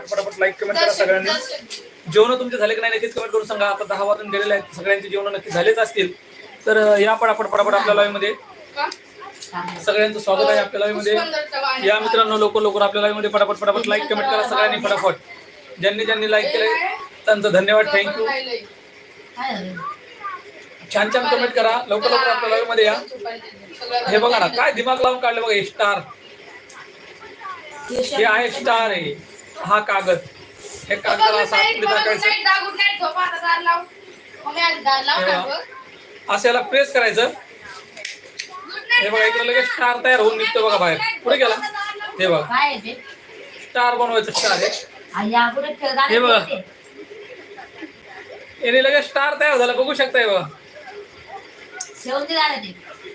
पटापट like comment करा सगळ्यांनी. जेवण तुमचे झाले की नाही नक्कीच कमेंट करून सांगा. आता दहा वाजून गेलेले आहेत. सगळ्यांचे जेवण नक्की झालेच असतील. तर या पटापट पटापट आपल्या लाईव्हमध्ये. सगळ्यांचं स्वागत आहे आपल्या लाईव्हमध्ये. या मित्रांनो लवकर लवकर आपल्या लाईव्हमध्ये पटापट पटापट लाईक कमेंट करा सगळ्यांनी पटापट ज्यांनी ज्यांनी लाईक केलंय त्यांचं धन्यवाद. थँक्यू छान छान कमेंट करा. लवकर लवकर आपल्या लाईव्हमध्ये या. हे बघा ना काय दिमाग लावून काढलं बघा हे स्टार हे आहे स्टार आहे हा कागद. हे कागदाला असं टाकायचं असं याला प्रेस करायचं. हे बघा इकडे लगेच स्टार तयार होऊन निघतो बघा बाहेर. पुढे गेला. हे बघा. आहे? स्टार बनवायचं स्टार हे आ, यापुढे खेळगाणे हे बघा. याने लगेच स्टार तयार झाला. बघू शकताय बघा.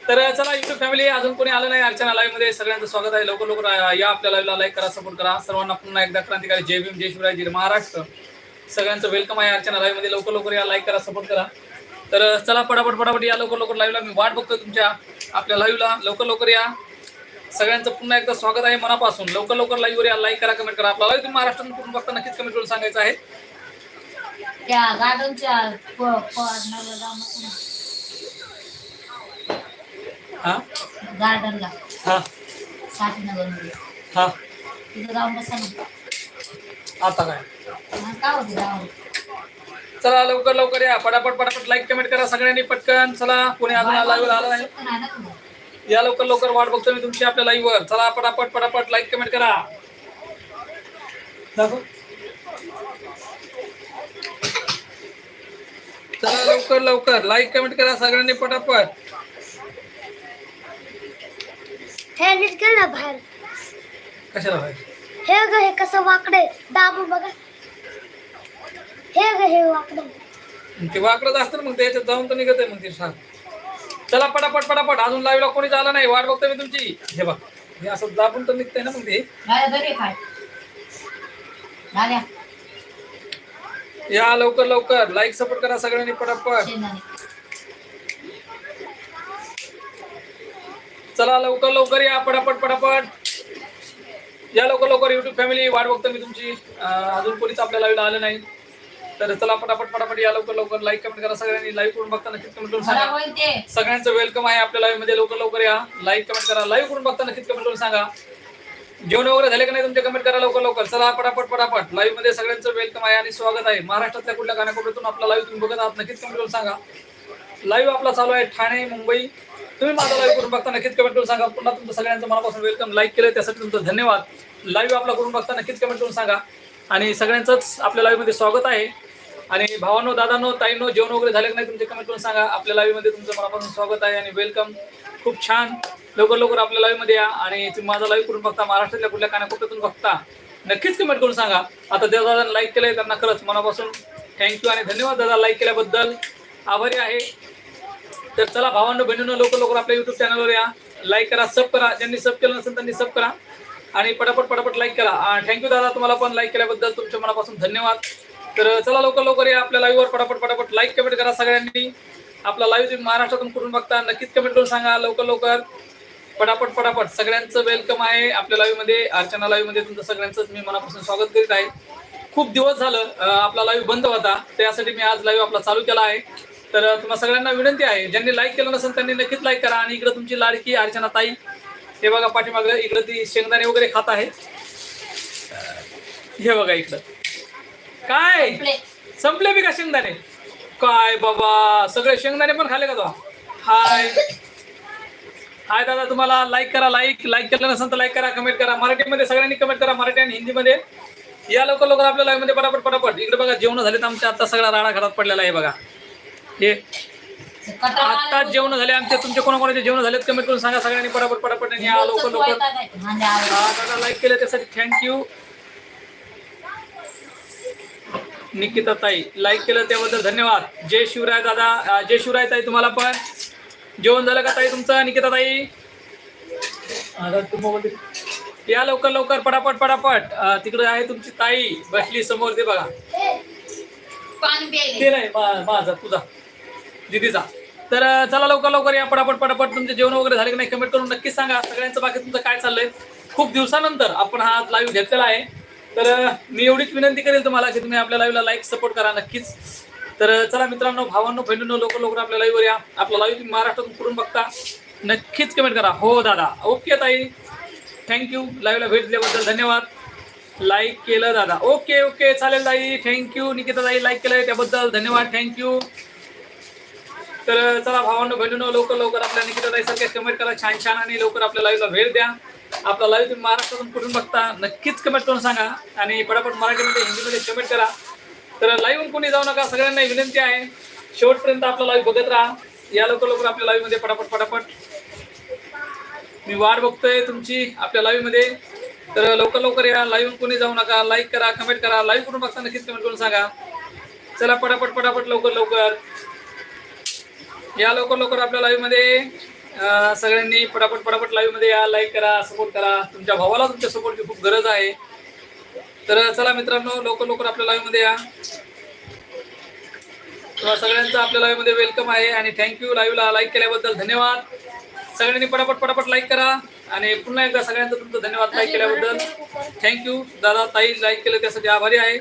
तर चला युट्यूब फॅमिली अजून कोणी आलं नाही? अर्चना लाईव्हमध्ये सगळ्यांचं स्वागत आहे. लवकर लवकर या आपल्या लाईव्हला लाईक करा सपोर्ट करा. सर्वांना पुन्हा एकदा क्रांतिकारी जय भीम जय शिवराय जय महाराष्ट्र. सगळ्यांचं वेलकम आहे अर्चना लाईव्हमध्ये. लवकर लवकर या लाईक करा सपोर्ट करा. तर चला पटापट पटापट या लवकर लवकर लाईव्हला मी वाट बघतो तुमच्या आपल्या लाईव्हला लवकर लवकर या. सगळ्यांचं पुन्हा एकदा स्वागत आहे मनापासून. लवकर लवकर लाईव्हवर या. लाईक करा कमेंट करा. आपला लाईव्ह तुम्ही महाराष्ट्रातून कुठून बघता नक्कीच कमेंट करून सांगायचं आहे त्या गार्डनच्या कॉर्नरला जाऊन नको ना. हा? गार्डनला. हा. साठीनगरमध्ये हा. तिथं जाऊन बसा आता काय? का होते जाऊन? चला लवकर लवकर या. पटापट पटापट लाईक कमेंट करा सगळ्यांनी पटकन. चला कोणी अजून आला नाही. पण आहे ना तुला. या लवकर लवकर वाट बघतो मी तुमची आपल्या लाईव्ह वर. चला पटापट पटापट लाईक कमेंट करा. दाखव. चला लवकर लवकर लाईक कमेंट करा सगळ्यांनी पटापट. हे नीट ना बाहेर. कशाला हे ग हे कसं वाकडे दाबू बघा. हे ग हे वाकडे. ते वाकडत असतं ना मग त्याच्यात जाऊन तर निघत आहे मग ते साप. चला पटापट पटापट. अजून लाईव्हला कोणी झालं नाही. वाट बघतो मी तुमची. हे बघ. हे असं दाबून तर निघतंय ना मग ते. या लवकर लवकर. लाईक सपोर्ट करा सगळ्यांनी पटापट. चला लवकर लवकर या पटापट पटापट. या लवकर लवकर युट्यूब फॅमिली वाट बघतो मी तुमची. अजून कोणीच आपल्या लाईव्हला आलं नाही. तर चला पटापट पटापट या लवकर लवकर. लाईक कमेंट करा सगळ्यांनी. लाईव्ह करून बघता नक्कीच कमेंट करून सांगा. सगळ्यांचं वेलकम आहे आपल्या लाईव्हमध्ये. लवकर लवकर या. लाईक कमेंट करा. लाईव्ह करून बघता नक्कीच कमेंट करून सांगा. जेवण वगैरे झाले का नाही तुमचे? कमेंट करा लवकर लवकर. चला पटापट पटापट. लाईव्हमध्ये सगळ्यांचं वेलकम आहे आणि स्वागत आहे. महाराष्ट्रातल्या कुठल्या कानाकोपऱ्यातून आपला लाईव्ह तुम्ही बघत आहात? नक्कीच कमेंट करून सांगा. लाईव्ह आपला चालू आहे ठाणे मुंबई. तुम्ही माझा लाईव्ह करून बघता नक्कीच कमेंट करून सांगा. पुन्हा तुमचं सगळ्यांचं मनापासून वेलकम लाईक केलं त्यासाठी तुमचं धन्यवाद. लाईव्ह आपला करून बघता नक्कीच कमेंट करून सांगा. आणि सगळ्यांचंच आपल्या लाईव्हमध्ये स्वागत आहे. आणि भावांनो दादानो ताईंनो जेवण वगैरे झाले की नाही तुमचे कमेंट करून सांगा. आपल्या लाईव्हमध्ये तुमचं मनापासून स्वागत आहे आणि वेलकम खूप छान. लवकर लवकर आपल्या लाईव्हमध्ये या. आणि तुम्ही माझा लाईव्ह करून बघता महाराष्ट्रातल्या कुठल्या कानाकोपऱ्यातून बघता नक्कीच कमेंट करून सांगा. आता त्या दादांना लाईक केलंय त्यांना खरंच मनापासून थँक्यू आणि धन्यवाद दादा लाईक केल्याबद्दल. आभारी आहे. तर चला भावांनो बहिणींनो लवकर लवकर आपल्या युट्यूब चॅनलवर या. लाईक करा सब करा. ज्यांनी सब केलं नसेल त्यांनी सब करा. आणि पटापट पटापट लाईक करा. थँक्यू दादा तुम्हाला पण लाईक केल्याबद्दल तुमच्या मनापासून धन्यवाद. तर चला लवकर लवकर या आपल्या लाईव्हवर पटापट पटापट लाईक कमेंट करा सगळ्यांनी. आपला लाईव्ह तुम्ही महाराष्ट्रातून कुठून बघता नक्कीच कमेंट करून सांगा लवकर लवकर. पटापट पटापट. सगळ्यांचं वेलकम आहे आपल्या लाईव्हमध्ये अर्चना लाईव्हमध्ये तुमचं सगळ्यांचं मी मनापासून स्वागत करीत आहे. खूप दिवस झालं आपला लाईव्ह बंद होता. त्यासाठी मी आज लाईव्ह आपला चालू केला आहे. तर अं, तुम्हा सगळ्यांना विनंती आहे ज्यांनी लाईक केलं नसेल त्यांनी नक्कीच लाईक करा. आणि इकडे तुमची लाडकी अर्चना ताई हे बघा पाठीमागं इकडे ती शेंगदाणे वगैरे खात आहे. हे बघा इकडं. काय? प्ले संपले बी का शेंगदाणे? काय बाबा सगळे शेंगदाणे पण खाले का तो? हाय. हाय दादा तुम्हाला लाईक करा लाईक लाईक केलं नसेल तर लाईक करा कमेंट करा. मराठीमध्ये सगळ्यांनी कमेंट करा मराठी आणि हिंदीमध्ये. या लवकर लवकर आपल्या live मध्ये पटापट पटापट. इकडे बघा जेवण झाले तर आमच्या. आता सगळा राडा घरात पडलेला आहे बघा. हे कटाळा आता जेवण झाले आमचे तुमचे कोणाकोणाचे जेवण झालेत कमेंट करून सांगा सगळ्यांनी पटापट पटापट आणि या लवकर. लवकर लाईक केलं त्यासाठी थँक्यू निकिता ताई लाईक केलं त्याबद्दल धन्यवाद. जय शिवराय दादा जय शिवराय ताई तुम्हाला पण. जेवण झालं का ताई तुमचं निकिता ताई. या लवकर लवकर पटापट पटापट. तिकडे आहे तुमची ताई बसली समोर ते बघा. ते नाही माझा तुझा. दिदीचा तर चला लवकर लवकर या पटापट पटापट तुमचे जेवण वगैरे झाले की नाही कमेंट करून नक्कीच सांगा. सगळ्यांचं बाकी तुमचं काय चाललंय? खूप दिवसानंतर आपण हा लाईव्ह घेतलेला आहे. तर मी एवढीच विनंती करेल तुम्हाला की तुम्ही आपल्या लाईव्हला लाईक सपोर्ट करा नक्कीच. तर चला मित्रांनो भावांनो बहिणींनो लवकर लवकर आपल्या लाईव्हवर या. आपला लाईव्ह तुम्ही महाराष्ट्रातून करून बघता. नक्कीच कमेंट करा. हो दादा. ओके ताई. थँक्यू लाईव्हला भेट दिल्याबद्दल धन्यवाद. लाईक केलं दादा. Okay okay. चालेल ताई. थँक्यू निकिता ताई लाईक केलं त्याबद्दल धन्यवाद. थँक्यू तर चला भावांना बहिणींनो लवकर लवकर आपल्या निकिता ताई सारख्या कमेंट करा. छान छान आणि लवकर आपल्या लाईव्हला भेट द्या. आपला लाईव्ह तुम्ही महाराष्ट्रातून कुठून बघता नक्कीच कमेंट करून सांगा. आणि पटापट मराठीमध्ये हिंदीमध्ये कमेंट करा. तर लाईव्ह कोणी जाऊ नका सगळ्यांना विनंती आहे. शेवटपर्यंत आपला लाईव्ह बघत राहा. या लवकर लवकर आपल्या लाईव्हमध्ये पटापट पटापट. मी वाट बघतोय तुमची आपल्या लाईव्हमध्ये तर लवकर लवकर या. लाईव्ह कोणी जाऊ नका लाईक करा कमेंट करा. लाईव्ह करून बघता नक्कीच कमेंट करून सांगा. चला पटापट पटापट लवकर लवकर. या लवकर लवकर आपल्या लाईव्हमध्ये अं, सगळ्यांनी पटापट पटापट लाईव्हमध्ये या लाईक करा सपोर्ट करा. तुमच्या भावाला तुमच्या सपोर्टची खूप गरज आहे. तर चला मित्रांनो लवकर लवकर आपल्या लाईव्हमध्ये या. सगळ्यांचं आपल्या लाईव्हमध्ये वेलकम आहे आणि थँक्यू लाईव्हला लाईक केल्याबद्दल धन्यवाद. सगळ्यांनी पटापट पटापट लाईक करा आणि पुन्हा एकदा सगळ्यांचं तुमचं धन्यवाद लाईक केल्याबद्दल. थँक्यू दादा ताई लाईक केलं त्यासाठी आभारी आहे.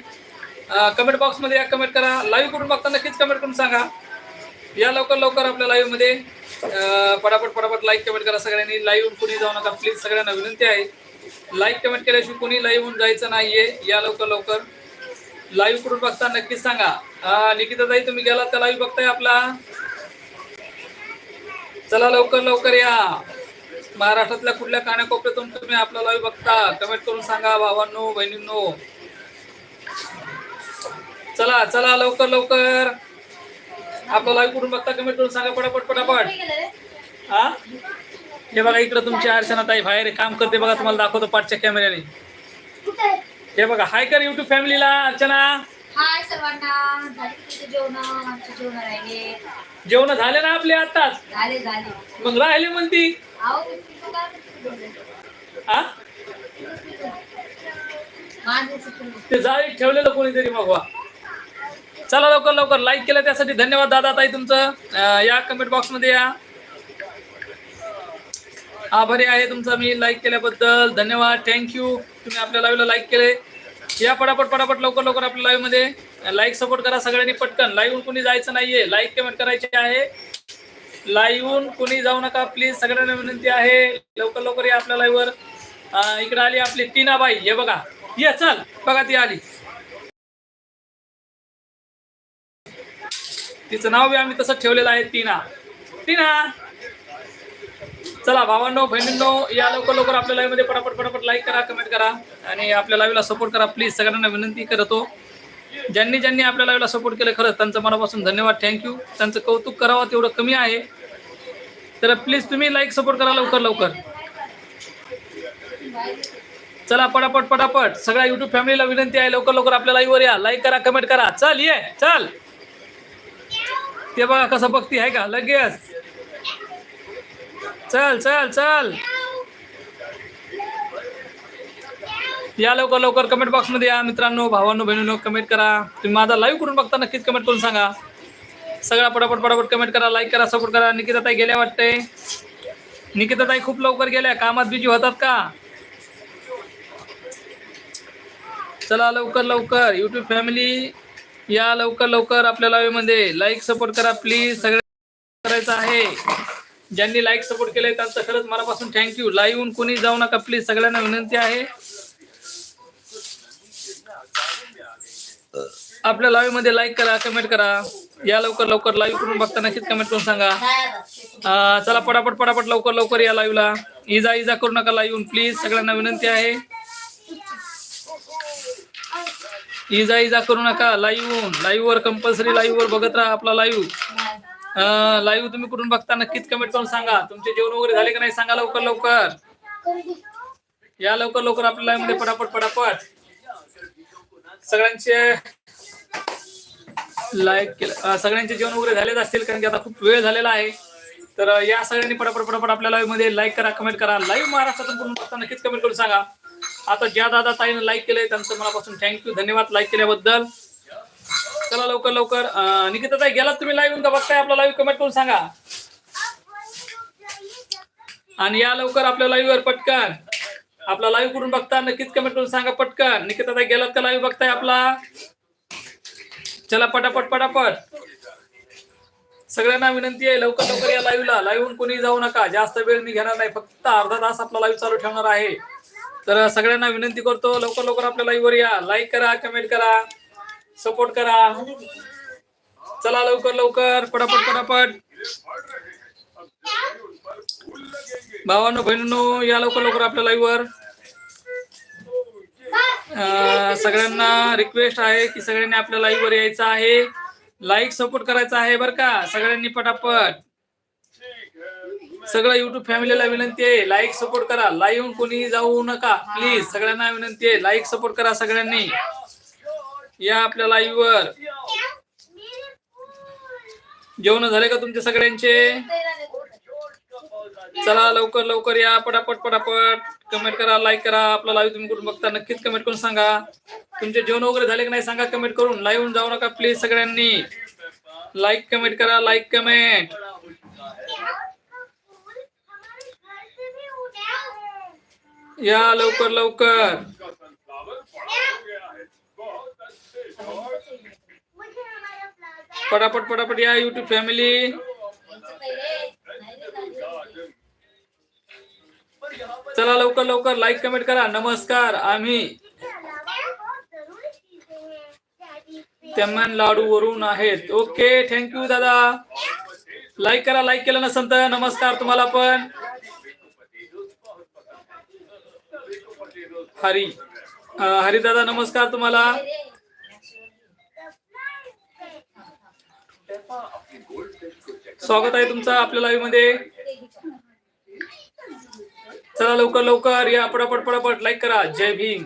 कमेंट बॉक्समध्ये या कमेंट करा. लाईव्ह करून बघता नक्कीच कमेंट करून सांगा. या लवकर लवकर आपल्या लाईव्हमध्ये पटापट पटापट लाईक कमेंट करा सगळ्यांनी. लाईव्ह कुणी जाऊ नका प्लीज सगळ्यांना विनंती आहे. लाईक कमेंट केल्याशिवाय कोणी लाईव्ह होऊन जायचं नाहीये. या लवकर लवकर. लाईव्ह कुठून बघता नक्कीच सांगा. अं, निकिता ताई तुम्ही गेला तर लाईव्ह बघताय आपला? चला लवकर लवकर या. महाराष्ट्रातल्या कुठल्या कानाकोपऱ्यातून तुम्ही आपला लाईव्ह बघता? कमेंट करून सांगा भावांनो बहिणींनो. चला चला लवकर लवकर. आपला लाईव्ह कुठून बघता? कमेंट करून सांगा पटापट पटापट. हा? हे बघा इकडं तुमची अर्चना ताई बाहेर काम करते बघा तुम्हाला दाखवतो पाठच्या कॅमेऱ्याने हे बघा हाय कर युट्यूब फॅमिलीला अर्चना. हाय सर्वांना. जेवण? आमचे जेवण राहिले. जेवण झाले ना आपले आताच झाले झाले. मग राहिले म्हणती? हा. ते जाळीत ठेवलेलं कोणीतरी मग वा. चला लवकर लवकर लाईक केलं त्यासाठी धन्यवाद दादा ताई तुमचं. या कमेंट बॉक्समध्ये या. आभारी आहे तुमचा मी लाईक केल्याबद्दल धन्यवाद थँक्यू तुम्ही आपल्या लाईव्हला लाईक केले. या पटापट पटापट लवकर लवकर आपल्या लाईव्हमध्ये. लाईक सपोर्ट करा सगळ्यांनी पटकन. लाईव्ह कुणी जायचं नाहीये. लाईक कमेंट करायचे आहे. लाईव्ह कुणी जाऊ नका प्लीज सगळ्यांना विनंती आहे. लवकर लवकर या आपल्या लाईव्हवर इकडे आली आपली टीना बाई हे बघा. ये चल. बघा ती आली. तिचं नाव बी आम्ही तसंच ठेवलेलं आहे टीना. टीना! चला भावांनो बहिणींनो या लवकर लवकर आपल्या लाईव्हमध्ये पटापट पटापट लाईक करा कमेंट करा आणि आपल्या लाईव्हला सपोर्ट करा. प्लीज सगळ्यांना विनंती करतो. ज्यांनी ज्यांनी आपल्या लाईव्हला सपोर्ट केलं खरंच त्यांचं मनापासून धन्यवाद थँक्यू त्यांचं कौतुक करावं तेवढं कमी आहे. तर प्लीज तुम्ही लाईक सपोर्ट करा लवकर लवकर. चला पटापट पटापट. सगळ्या युट्यूब फॅमिलीला विनंती आहे लवकर लवकर आपल्या लाईव्हवर या. लाईक करा कमेंट करा. चल ये चल. ते बघा कसं बघती आहे का? लगेच. चल चल चल. या लवकर लवकर कमेंट बॉक्समध्ये या मित्रांनो भावांनो बहिणींनो कमेंट करा. तुम्ही माझा लाईव्ह करून बघता नक्कीच कमेंट करून सांगा. सगळा पटापट पटापट कमेंट करा लाईक करा सपोर्ट करा. निकिता ताई गेल्या वाटते. निकिता ताई खूप लवकर गेल्या. कामात बिजी होतात का? चला लवकर लवकर. युट्यूब फॅमिली या लवकर लवकर आपल्या लाईव्हमध्ये लाईक सपोर्ट करा प्लीज सगळं करायचं आहे. ज्यांनी लाईक सपोर्ट केलंय त्यांचं खरंच मनापासून थँक्यू लाईव्हून कोणी जाऊ नका प्लीज सगळ्यांना विनंती आहे. आपल्या लाईव्हमध्ये लाईक करा कमेंट करा. या लवकर लवकर लाईव्ह करून बघता नक्कीच कमेंट करून सांगा. चला पटापट पटापट लवकर लवकर या लाईव्हला इजा इजा करू नका लाईव्ह प्लीज सगळ्यांना विनंती आहे. इजा इजा करू नका. लाईव्ह लाईव्ह वर कंपल्सरी लाईव्ह वर बघत राहा आपला लाईव्ह लाईव्ह तुम्ही कुठून बघता? नक्कीच कमेंट करून सांगा. तुमचे जेवण वगैरे झाले का नाही सांगा लवकर लवकर. या लवकर लवकर आपल्या लाईव्हमध्ये पटापट पटापट. सगळ्यांचे लाईक केलं. सगळ्यांचे जेवण वगैरे झालेच असतील कारण की आता खूप वेळ झालेला आहे. तर या सगळ्यांनी पटापट पटापट आपल्या लाईव्हमध्ये लाईक करा कमेंट करा. लाईव्ह महाराष्ट्रातून कुठून बघता? नक्कीच कमेंट करून सांगा. आता ज्या दादा ताईनं लाईक केलंय त्यांचं मनापासून थँक्यू धन्यवाद लाईक केल्याबद्दल. चला लवकर लवकर. निकिता ताई गेलात तुम्ही लाईव्ह का बघताय? आपला लाईव्ह कमेंट करून सांगा. आणि या लवकर आपल्या लाईव्ह वर पटकन. आपला लाईव्ह करून बघता? नक्कीच कमेंट करून सांगा पटकन. निकिता ताई गेलात का लाईव्ह बघताय आपला? चला पटापट पटापट. सगळ्यांना विनंती आहे लवकर लवकर या लाईव्हला लाईव्ह कोणी जाऊ नका. जास्त वेळ मी घेणार नाही. फक्त अर्धा तास आपला लाईव्ह चालू ठेवणार आहे. तर सगळ्यांना विनंती करतो लवकर लवकर आपल्या लाईव्हवर या. लाईक करा कमेंट करा सपोर्ट करा. चला लवकर लवकर पटापट पटापट. भावांनो बहिणींनो या लवकर लवकर आपल्या लाईव्हवर सगळ्यांना रिक्वेस्ट आहे की सगळ्यांनी आपल्या लाईव्हवर यायचं आहे. लाईक सपोर्ट करायचा आहे बरं का? सगळ्यांनी पटापट. सगळं युट्यूब फॅमिलीला विनंती आहे. लाईक सपोर्ट करा. लाईव्ह कोणी जाऊ नका. प्लीज सगळ्यांना विनंती आहे. लाईक सपोर्ट करा सगळ्यांनी. या आपल्या लाईव्ह वर. जेवण झाले का तुमचे सगळ्यांचे? चला लवकर लवकर या. पटापट पटापट. कमेंट करा लाईक करा. आपला लाईव्ह तुम्ही कुठून बघता नक्कीच कमेंट करून सांगा. तुमचे जेवण वगैरे झाले की नाही सांगा कमेंट करून. लाईव्ह जाऊ नका प्लीज सगळ्यांनी. लाईक कमेंट करा लाईक कमेंट या लवकर लवकर. पटापट पटापट या युट्यूब फॅमिली चला लवकर लवकर. लाईक कमेंट करा. नमस्कार. आम्ही तेमन लाडू वरून आहेत. ओके थँक्यू दादा. लाईक करा लाईक केलं नसेल तर नमस्कार तुम्हाला पण. हरी. अं, हरी दादा नमस्कार तुम्हाला. स्वागत आहे तुमचं आपल्या लाईव्हमध्ये. चला लवकर लवकर या पटापट पटापट लाईक करा. जय भीम.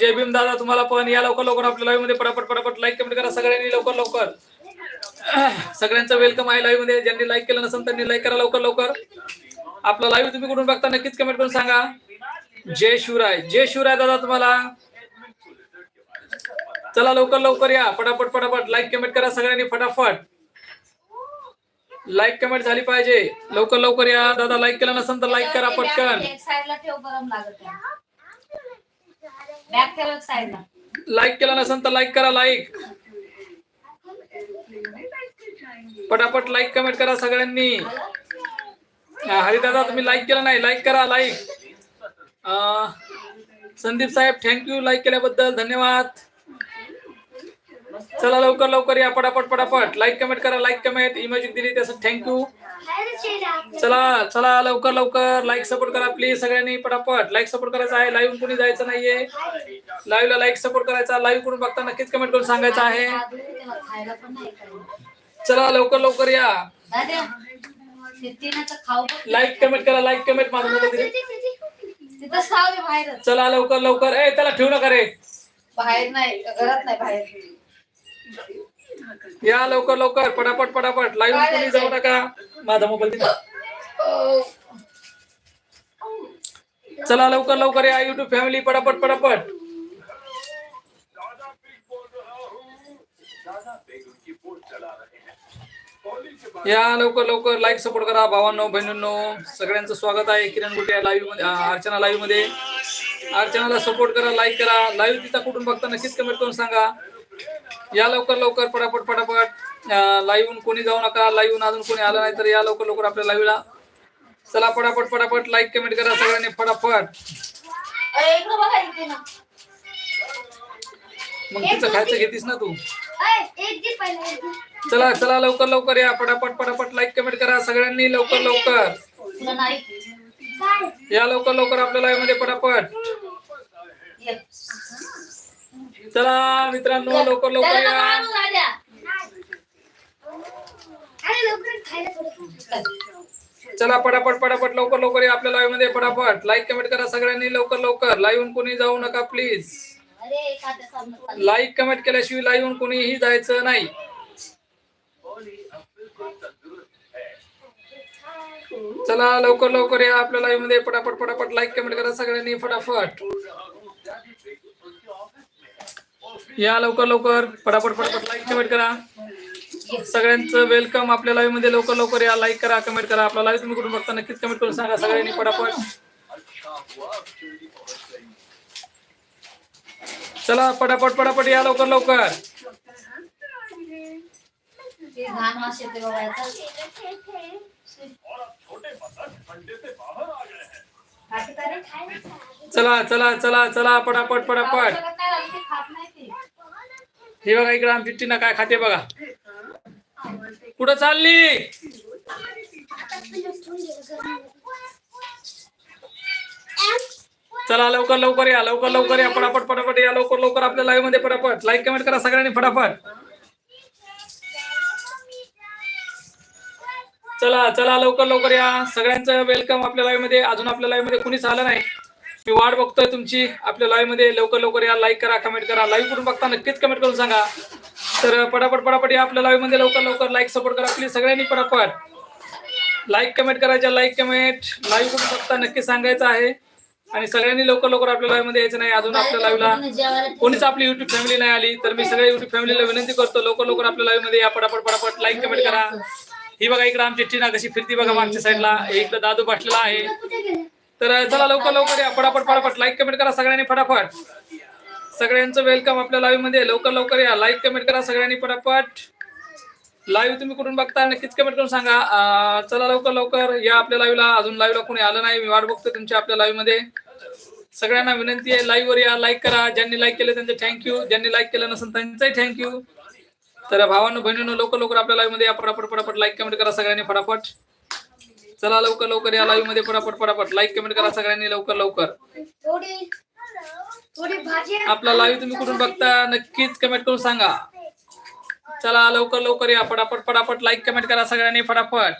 जय भीम दादा तुम्हाला पण या लवकर लवकर आपल्या लाईव्हमध्ये पटापट पटापट लाईक कमेंट करा. सगळ्यांनी लवकर लवकर. सगळ्यांचं वेलकम आहे लाईव्हमध्ये. ज्यांनी लाईक केलं नसेल त्यांनी लाईक करा लवकर लवकर. आपला लाईव्ह तुम्ही कुठून बघता नक्कीच कमेंट करून सांगा. जय शिवराय. जय शिवराय दादा तुम्हाला. चला लवकर लवकर या. पटापट पटापट लाईक कमेंट करा सगळ्यांनी फटाफट. लाईक कमेंट झाली पाहिजे. लवकर लवकर या. दादा लाईक केलं नसेल तर लाईक करा पटकन. लाईक केलं नसेल तर लाईक करा लाईक पटापट लाईक कमेंट करा सगळ्यांनी. हा, हरिदादा तुम्ही लाईक केलं नाही. लाईक करा लाईक संदीप साहेब थँक्यू लाईक केल्याबद्दल धन्यवाद. चला लवकर लवकर या पटापट पटापट. लाईक कमेंट करा लाईक कमेंट इमॅजिक दिली त्यासाठी थँक्यू चला चला लवकर लवकर. लाईक सपोर्ट करा प्लीज सगळ्यांनी पटापट. लाईक सपोर्ट करायचा आहे. लाईव्ह कोणी जायचं नाहीये. लाईव्हला लाईक सपोर्ट करायचा. लाईव्ह करून बघता नक्कीच कमेंट करून सांगायचं आहे. चला लवकर लवकर या. लाईक कमेंट करा लाईक कमेंट माझं बाहेरच. चला लवकर लवकर. ए त्याला ठेवू नका रे. बाहेर नाही घरात नाही बाहेर. या लवकर लवकर. पटापट पटापट. लाईव्ह कोणी जाऊ नका. माझा मोबाईल दिला. चला लवकर लवकर या युट्यूब फॅमिली पटापट पटापट. या लवकर लवकर लाईक सपोर्ट करा. भावांनो बहिणींनो सगळ्यांचं स्वागत आहे किरण गुटे लाईव्हमध्ये अर्चना लाईव्हमध्ये. अर्चनाला सपोर्ट करा लाईक करा. लाईव्ह तिचा कुठून बघता नक्कीच कमेंट करून सांगा. या लवकर लवकर पटापट पटापट लाईव्ह कोणी जाऊ नका. लाईव्ह अजून कोणी आलं नाही तर या लवकर लवकर आपल्या लाईव्हला चला पटापट पटापट लाईक कमेंट करा सगळ्यांनी फटाफट मग तिचं खायचं घेतीस ना तू? चला चला लवकर लवकर या. पटापट पटापट लाईक कमेंट करा. सगळ्यांनी लवकर लवकर? या लवकर लवकर आपल्या लाईव्हमध्ये पटापट. चला मित्रांनो लवकर लवकर या. चला पटापट पटापट लवकर लवकर या आपल्या लाईव्हमध्ये पटापट. लाईक कमेंट करा सगळ्यांनी लवकर लवकर. लाईव्ह कोणी जाऊ नका प्लीज. लाईक कमेंट केल्याशिवाय लाईव्ह कोणीही जायचं नाही. चला लवकर लवकर या आपल्या लाईव्हमध्ये. पटापट पटापट लाईक कमेंट करा सगळ्यांनी फटाफट. या लवकर लवकर. पटापट पटापट लाईक कमेंट करा. सगळ्यांचं वेलकम आपल्या लाईव्हमध्ये. लवकर लवकर या लाईक करा कमेंट करा. आपला लाईव्ह तुम्ही कुठून बघता नक्कीच कमेंट करून सांगा सगळ्यांनी पटापट. चला पटापट पटापट या लवकर लवकर. ते घाण चला चला चला चला पटापट पटापट. हे बघा इकडे आमची टीना काय खाते बघा. कुठं चालली? चला लवकर लवकर या लवकर लवकर या पटापट पटापट या लवकर लवकर आपल्या लाईव्हमध्ये पटापट. लाईक कमेंट करा सगळ्यांनी फटाफट चला चला लवकर लवकर या. सगळ्यांचं वेलकम आपल्या लाईव्हमध्ये. अजून आपल्या लाईव्हमध्ये कुणीच आलं नाही. मी वाट बघतोय तुमची. आपल्या लाईव्हमध्ये लवकर लवकर या. लाईक करा कमेंट करा. लाईव्ह करून बघता नक्कीच कमेंट करून सांगा. तर पटापट पटापट या आपल्या लाईव्हमध्ये. लवकर लवकर लाईक सपोर्ट करा. प्लीज सगळ्यांनी पटापट. लाईक कमेंट करायच्या लाईक कमेंट लाईव्ह करून बघता नक्की सांगायचं आहे. आणि सगळ्यांनी लवकर लवकर आपल्या लाईव्हमध्ये यायचं नाही. अजून आपल्या लाईव्हला कोणीच आपली युट्यूब फॅमिली नाही आली. तर मी सगळ्या युट्यूब फॅमिलीला विनंती करतो. लवकर लवकर आपल्या लाईव्हमध्ये या. पटापट पटापट लाईक कमेंट करा. ही बघा इकडे आमची टीना कशी फिरती बघा मागच्या साईडला. इकडे दादू बसलेला आहे. तर चला लवकर लवकर या. फटाफट फटाफट लाईक कमेंट करा सगळ्यांनी फटाफट. सगळ्यांचं वेलकम आपल्या लाईव्हमध्ये. लवकर लवकर या. लाईक कमेंट करा सगळ्यांनी फटाफट लाईव्ह तुम्ही कुठून बघता? नक्कीच कमेंट करून सांगा. चला लवकर लवकर या आपल्या लाईव्हला अजून लाईव्हला कोणी आलं नाही. मी वाट बघतो तुमच्या आपल्या लाईव्हमध्ये. सगळ्यांना विनंती आहे. लाईव्ह वर या. लाईक करा. ज्यांनी लाईक केलं त्यांचं थँक्यू ज्यांनी लाईक केलं नसेल त्यांचंही थँक्यू तर भावांनो बहिणीनं लवकर लवकर आपल्या लाईव्हमध्ये या फटाफट फटाफट लाईक कमेंट करा सगळ्यांनी फटाफट. चला लवकर लवकर या लाईव्हमध्ये फटाफट फटाफट लाईक कमेंट करा सगळ्यांनी लवकर लवकर. आपला लाईव्ह तुम्ही कुठून बघता नक्कीच कमेंट करून सांगा. चला लवकर लवकर या फटाफट फटाफट लाईक कमेंट करा सगळ्यांनी फटाफट.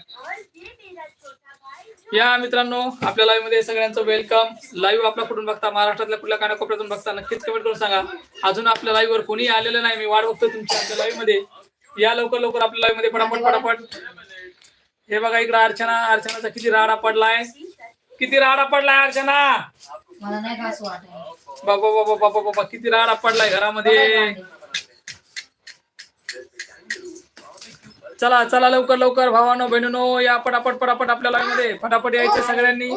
या मित्रांनो आपल्या लाईव्हमध्ये सगळ्यांचं वेलकम लाईव्ह आपला कुठून बघता? महाराष्ट्रातल्या कुठल्या कानाकोपऱ्यातून बघता? नक्कीच कमेंट करून सांगा. अजून आपल्या लाईव्ह वर कोणी आलेलं नाही. मी वाट बघतो तुमच्या आपल्या लाईव्हमध्ये. या लवकर लवकर आपल्या लाईव्हमध्ये फटाफट फटाफट हे बघा इकडं अर्चना अर्चनाचा किती राडा पडलाय. किती राडा पडलाय अर्चना? बाबा बाबा बाबा बाबा किती राडा पडलाय घरामध्ये. चला चला लवकर लवकर. भावानो बहिणीनो या पटापट पटापट आपल्या लाईव्हमध्ये. फटाफट यायचे सगळ्यांनी.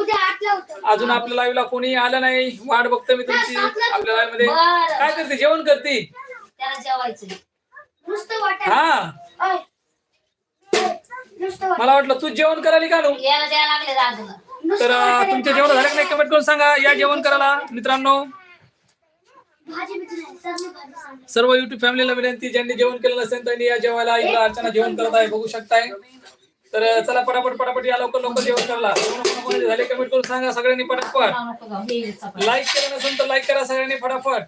अजून आपल्या लाईव्ह ला कोणी आलं नाही. वाट बघतो मी तुमची. आपल्या लाईव्हमध्ये. काय करते? जेवण करते? हा. मला वाटलं तू जेवण करायला नुसतं तर तुमचे जेवण झाले का नाही कमेंट करून सांगा. या जेवण करायला मित्रांनो भाजी बिजी नाही सगळी भाजी सांग सर्व युट्यूब फॅमिलीला विनंती ज्यांनी जेवण केलं नसेल त्यांनी या जेवायला इकडे अर्चना जेवण करत आहे बघू शकताय. तर चला पटापट पटापट या लवकर लवकर जेवण करायला. झाले कमेंट करून सांगा सगळ्यांनी पटापट. लाईक केलं नसेल तर लाईक करा सगळ्यांनी फटाफट.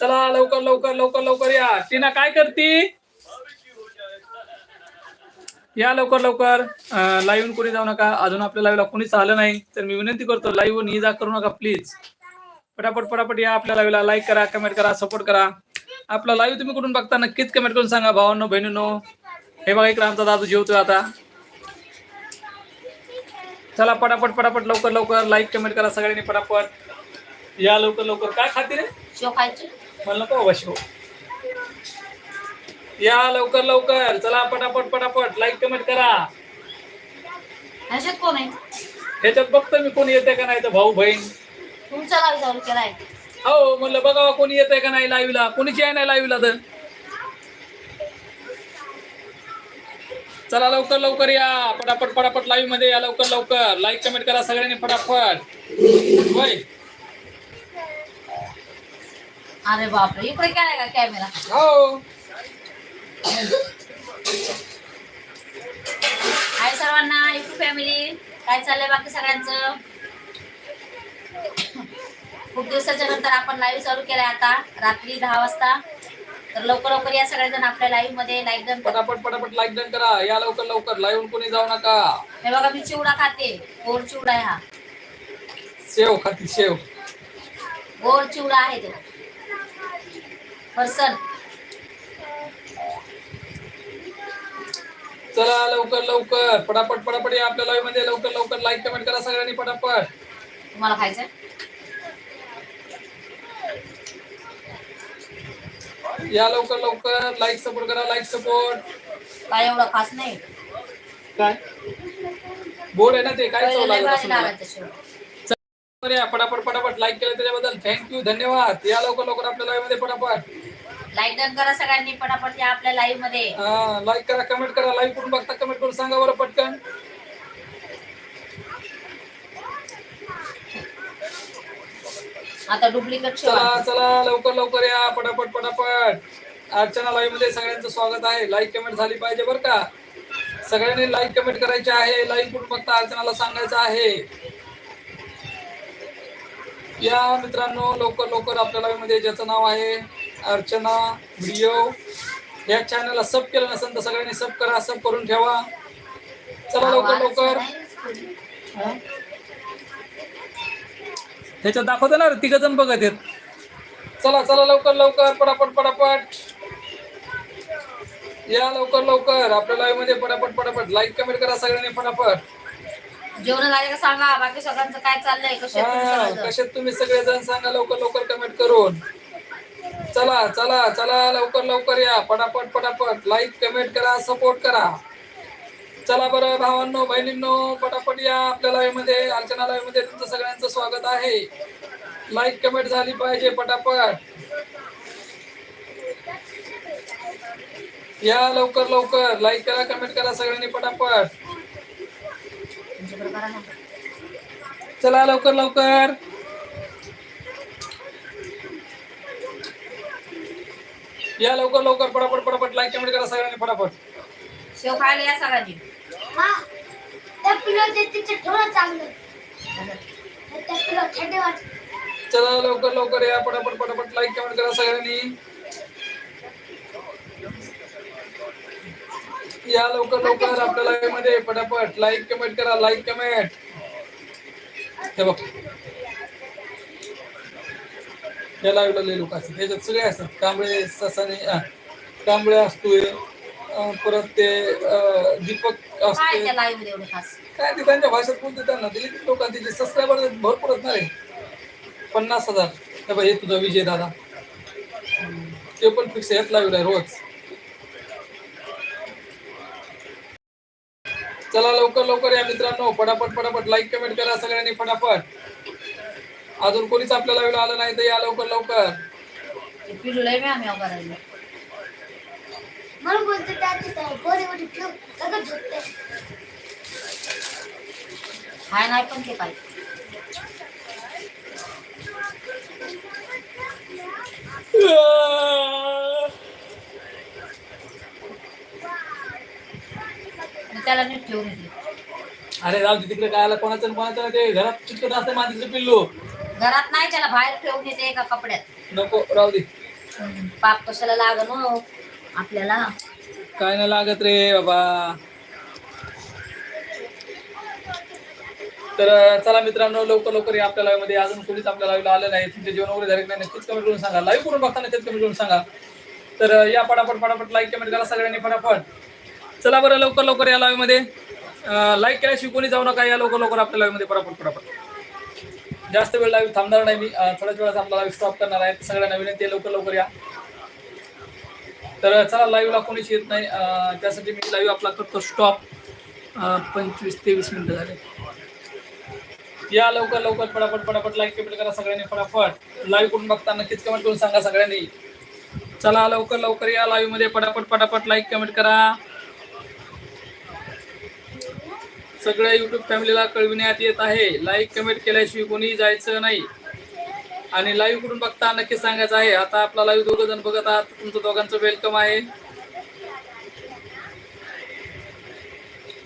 चला लवकर लवकर लवकर लवकर या. टीना काय करती? या लवकर लवकर. लाईव्ह कोणी जाऊ नका. अजून आपल्या लाईव्हला कोणीच आलं नाही. तर मी विनंती करतो लाईव्ह ये जा करू नका प्लीज पटापट पटापट या आपल्या लाईव्हला लाईक करा कमेंट करा सपोर्ट करा. आपला लाईव्ह तुम्ही कुठून बघता नक्कीच कमेंट करून सांगा भावांनो बहिणींनो. हे बघा इकडे आमचा दादू जेवतोय आता. चला पटापट पटापट लवकर लवकर लाईक कमेंट करा सगळ्यांनी पटापट. या लवकर लवकर. काय खाते रे? मला नको बाबा शिव. या लवकर लवकर. चला पटापट पटापट. लाईक कमेंट करा. ह्याच्यात कोण आहे? ह्याच्यात बघतो मी कोणी येते का नाही तर भाऊ बहीण. तुमचा लावी चालू केलाय. हो म्हणलं बघावा कोणी येते का नाही लाईव्हला कोणीची आहे नाही लाईव्हला तर. चला लवकर लवकर या. पटापट पटापट लाईव्हमध्ये या लवकर लवकर. लाईक कमेंट करा सगळ्यांनी फटाफट होय. अरे बापरे इकडे केलाय का कॅमेरा हो. हाय सर्वांना युट्यूब फॅमिली काय चाललंय बाकी सगळ्यांचं? खूप दिवसाच्या नंतर आपण लाईव्ह चालू केलाय आता रात्री दहा वाजता. तर लवकर लवकर या सगळेजण आपल्या लाईव्हमध्ये लाईक डन करा. पटापट पटापट लाईक डन करा. या लवकर लवकर. लाईव्ह कोणी जाऊ नका. हे बघा मी चिवडा खाते. गोड चिवडा आहे हा. शेव खाती शेव. गोड चिवडा आहे तो. पर्सन चला लवकर लवकर. पटापट पटापट या आपल्या लाईव्हमध्ये. लवकर लवकर लाईक कमेंट करा सगळ्यांनी पटापट. तुम्हाला खायचंय? या लवकर लवकर लाईक सपोर्ट करा लाईक सपोर्ट काय एवढं खास नाही. काय? बोर्ड आहे ना ते काय या पटापट पटापट लाईक केलं त्याच्याबद्दल. थँक्यू धन्यवाद. या लवकर लवकर आपल्या लाईव्हमध्ये पटापट लाईक डन करा सगळ्यांनी पटापट या आपल्या लाईव्हमध्ये. लाईक करा कमेंट करा. लाईव्ह कुठून बघता कमेंट करून सांगा बरं पटकन. आता डुप्लिकेट चला चला लवकर लवकर या पटापट पटापट. आजच्या लाईव्हमध्ये सगळ्यांचं स्वागत आहे. लाईक कमेंट झाली पाहिजे बरं का? सगळ्यांनी लाईक कमेंट करायचे आहे. लाईव्ह कुठून बघता अर्चनाला सांगायचं आहे? या मित्रांनो लवकर लवकर आपल्या लाईव्हमध्ये ज्याचं नाव आहे अर्चना व्हिडिओ या चॅनलला सब केलं नसेल तर सगळ्यांनी सब करा सब करून ठेवा. चला लवकर लवकर. ह्याच्यात दाखवतो ना तिघ जण बघत आहेत. चला चला लवकर लवकर पटापट पटापट. या लवकर लवकर. आपल्या लाईव्हमध्ये पटापट पटापट. लाईक कमेंट करा सगळ्यांनी पटापट. जेवण झाले का सांगा? बाकी सगळ्यांचं काय चाललंय? कशात तुम्ही सगळेजण? सांगा लवकर लवकर कमेंट करून. चला चला चला लवकर लवकर या. पटापट पटापट. लाईक कमेंट करा सपोर्ट करा. चला बरं भावांनो बहिणींनो पटापट या आपल्या लाईव्हमध्ये अर्चना मध्ये तुमचं सगळ्यांचं स्वागत आहे. लाईक कमेंट झाली पाहिजे पटापट. या लवकर लवकर. लाईक करा कमेंट करा सगळ्यांनी पटापट. चला लवकर लवकर. या लवकर लवकर. पटापट पटापट. लाईक कमेंट करा सगळ्यांनी पटापट. शेव खायला या सगळ्यांनी. चला लवकर लवकर या. पटापट पटापट लाईक कमेंट करा सगळ्यांनी. या लवकर लवकर. आपल्या लाईव्हमध्ये पटापट. लाईक कमेंट करा. लाईक कमेंट हे बघ. या लाईव्हला लई लोक असतात. त्याच्यात सगळे असतात. कांबळे ससाने कांबळे असतोय. परत ते दीपक काय त्या लाईव्ह एवढं खास? काय ते त्यांच्या भाषेत बोलते त्यांना. दिले किती लोक तिचे सबस्क्रायबर भरपूर असणार आहे पन्नास हजार. हे बघ हे तुझा विजय दादा. ते पण फिक्स येत लावलं आहे रोज. चला लवकर लवकर या मित्रांनो. पटापट पटापट लाईक कमेंट करा सगळ्यांनी पटापट अजून कोणीच आपल्या लाईव्हला आलं नाही तर या लवकर लवकर. लय आम्ही करायला म्हणून बोलते त्याची त्या गोरी मोठी ठेव सगळं झोपते. हाय नाही पण ते काय मी त्याला नीट ठेवून येते अरे राव तिकडे काय आला कोणाचं आणि कोणाचं ते? घरात चिकट असतं माझं पिल्लू. घरात नाही त्याला बाहेर ठेवून येते एका कपड्यात. नको राहू दे. पाप कशाला लागन हो? आपल्याला. काय नाही लागत रे बाबा. तर चला मित्रांनो लवकर लवकर या आपल्या लाईव्हमध्ये. अजून कोणीच आपल्या लाईव्हला आलं नाही. तुमचे जेवण वगैरे झाले नाही नक्कीच कमेंट करून सांगा. लाईव्ह करून बघताना तेच कमेंट करून सांगा. तर या पटापट पटापट लाईक कमेंट करा सगळ्यांनी फटाफट. चला बरं लवकर लवकर या लाईव्हमध्ये. लाईक केल्याशिवाय कोणी जाऊ नका. या लवकर लवकर आपल्या लाईव्हमध्ये. पटापट पटापट जास्त वेळ लाईव्ह थांबणार नाही मी. थोड्याच वेळात आपला लाईव्ह स्टॉप करणार आहे. सगळ्यांना विनंती लवकर लवकर या. तर चला लाईव्हला कोणीच येत नाही. त्यासाठी मी लाईव्ह आपला करतो. स्टॉप पंचवीस तेवीस मिनिटं झाले. या लवकर लवकर फटाफट फटाफट लाईक कमेंट करा सगळ्यांनी फटाफट. लाईव्ह करून बघता नक्कीच कमेंट करून सांगा सगळ्यांनी. चला लवकर लवकर या लाईव्हमध्ये. पटापट पटापट लाईक कमेंट करा. सगळ्या युट्यूब फॅमिलीला कळविण्यात येत आहे. लाईक कमेंट केल्याशिवाय कोणी जायचं नाही. आणि लाईव्ह कुठून बघता नक्की सांगायचं आहे. आता आपला लाईव्ह दोघं जण बघत आहात. तुमचं दोघांचं वेलकम आहे.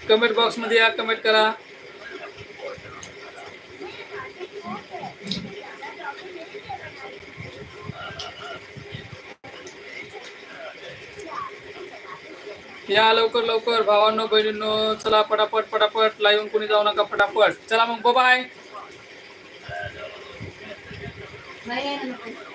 कमेंट बॉक्समध्ये या कमेंट करा. या लवकर लवकर. भावांनो बहिणींनो चला पटापट पटापट. लाईव्ह कुणी जाऊ नका पटापट. चला मग बाय नाही, नाही, नको.